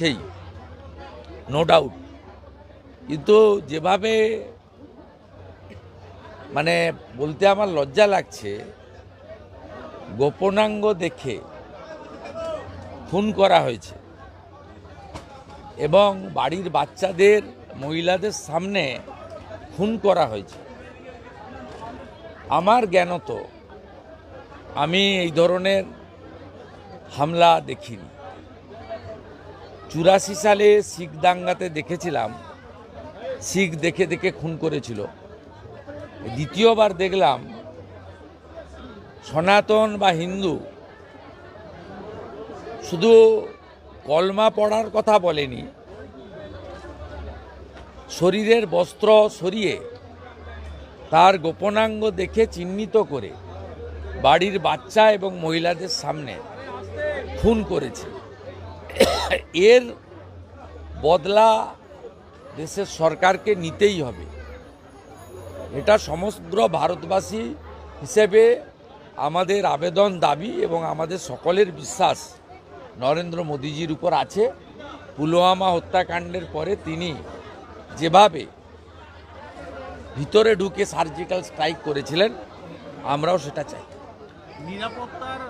সেই no doubt কিন্তু যেভাবে মানে বলতে আমার লজ্জা লাগছে, গোপনাঙ্গ দেখে খুন করা হয়েছে। এবং বাড়ির বাচ্চাদের, মহিলাদের সামনে খুন করা হয়েছে। আমার জ্ঞানত আমি এই ধরনের হামলা দেখিনি। চুরাশি সালে শিখ দাঙ্গাতে দেখেছিলাম। শিখ দেখে দেখে খুন করেছিল। দ্বিতীয়বার দেখলাম সনাতন বা হিন্দু শুধু কলমা পড়ার কথা বলেনি, শরীরের বস্ত্র সরিয়ে তার গোপনাঙ্গ দেখে চিহ্নিত করে বাড়ির বাচ্চা এবং মহিলাদের সামনে খুন করেছে। এর বদলা দেশের সরকারকে নিতেই হবে। এটা সমগ্র ভারতবাসী হিসেবে আমাদের আবেদন দাবি এবং আমাদের সকলের বিশ্বাস নরেন্দ্র মোদীজির উপর আছে। পুলওয়ামা হত্যাকাণ্ডের পরে তিনি যেভাবে ভিতরে ঢুকে সার্জিক্যাল স্ট্রাইক করেছিলেন, আমরাও সেটা চাই। নিরাপত্তার